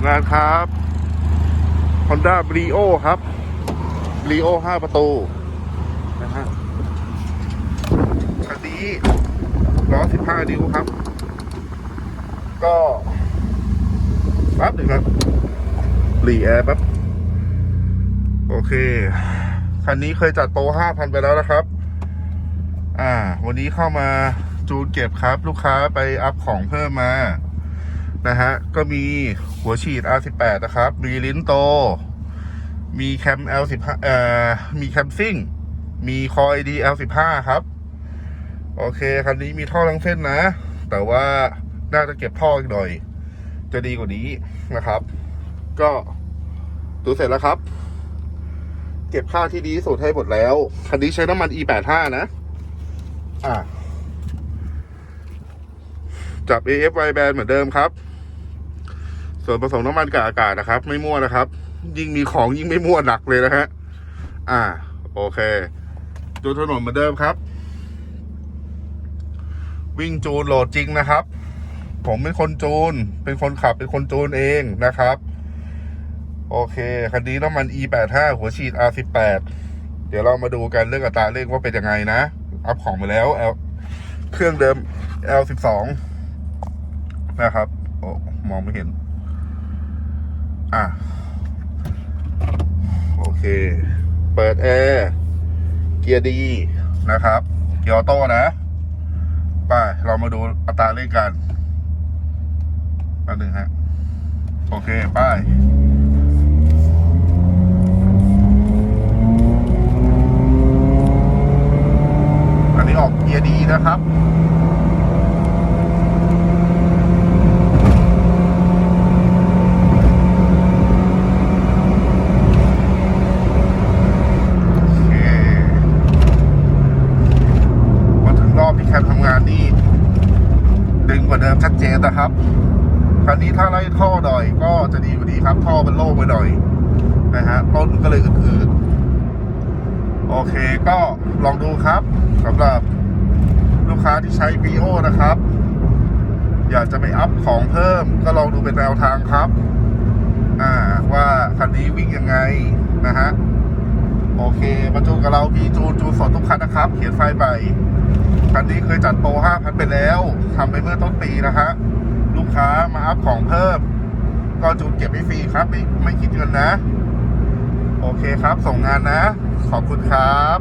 งงานครับ Honda Brio ครับ Brio 5 ประตูนะฮะคันนี้ล้อ15 นิ้วครับ ก็แป๊บหนึ่งครับรีแอร์แป๊บโอเค คันนี้เคยจัดโปร5,000 ไปแล้วนะครับ อ่า วันนี้เข้ามาจูนเก็บครับ ลูกค้าไปอัพของเพิ่มมา นะฮะ ก็มีหัวฉีด R18 นะครับ มีลิ้นโต มีแคม L15 เอ่อ มีแคมซิ่ง มีคอยดี L15 ครับ โอเค คันนี้มีท่อทั้งเส้นนะ แต่ว่าน่าจะเก็บท่ออีกหน่อย จะดีกว่านี้นะครับ ก็ดูเสร็จแล้วครับ เก็บค่าที่ดีที่สุดให้หมดแล้ว คันนี้ใช้น้ำมัน E85 นะ อ่าจับ AFY band เหมือนเดิมครับ ส่วนผสมน้ำมันกับอากาศนะครับ ไม่มั่วนะครับ ยิ่งมีของยิ่งไม่มั่วหนักเลยนะฮะอ่า โอเคจูนถนนเหมือนเดิมครับ วิ่งจูนโหลดจริงนะครับ ผมเป็นคนจูน เป็นคนขับเป็นคนจูนเองนะครับ โอเคคันนี้น้ำมัน E85 หัวฉีด R18 เดี๋ยวเรามาดูกันเรื่องอัตราเร่งว่าเป็นยังไงนะอัพของไปแล้ว L เครื่องเดิม L12 นะครับ โอ้มองไม่เห็น อะ โอเค เปิดแอร์เกียร์ดีนะครับ เกียร์ออโต้นะไปเรามาดูอัตราเร่งกันอันหนึ่งฮะ โอเคไปอันนี้ออกเกียร์ดีนะครับ โอเคมาถึงรอบที่แคมทำงานนี่ดึงกว่า เดิมชัดเจนนะครับคราวนี้ถ้าไล่ท่อหน่อยก็จะดีกว่านี้ครับ ท่อมันโล่งไปหน่อยนะฮะต้นก็เลยอืดๆโอเคก็ลองดูครับสำหรับลูกค้าที่ใช้ b โอนะครับ อยากจะไปอัพของเพิ่ม ก็ลองดูเป็นแนวทางครับ อ่าว่าคันนี้วิ่งยังไงนะฮะโอเคมาจูนกับเราพี่จูนจูนสดทุกคันนะครับเขียนไฟล์ใหม่ คันนี้เคยจัดโปร5,000 ไปแล้วทำไปเมื่อต้นปีนะฮะ ลูกค้ามาอัพของเพิ่ม ก็จูนเก็บให้ฟรีครับ ไม่ไม่คิดเงินนะ โอเคครับ ส่งงานนะ ขอบคุณครับ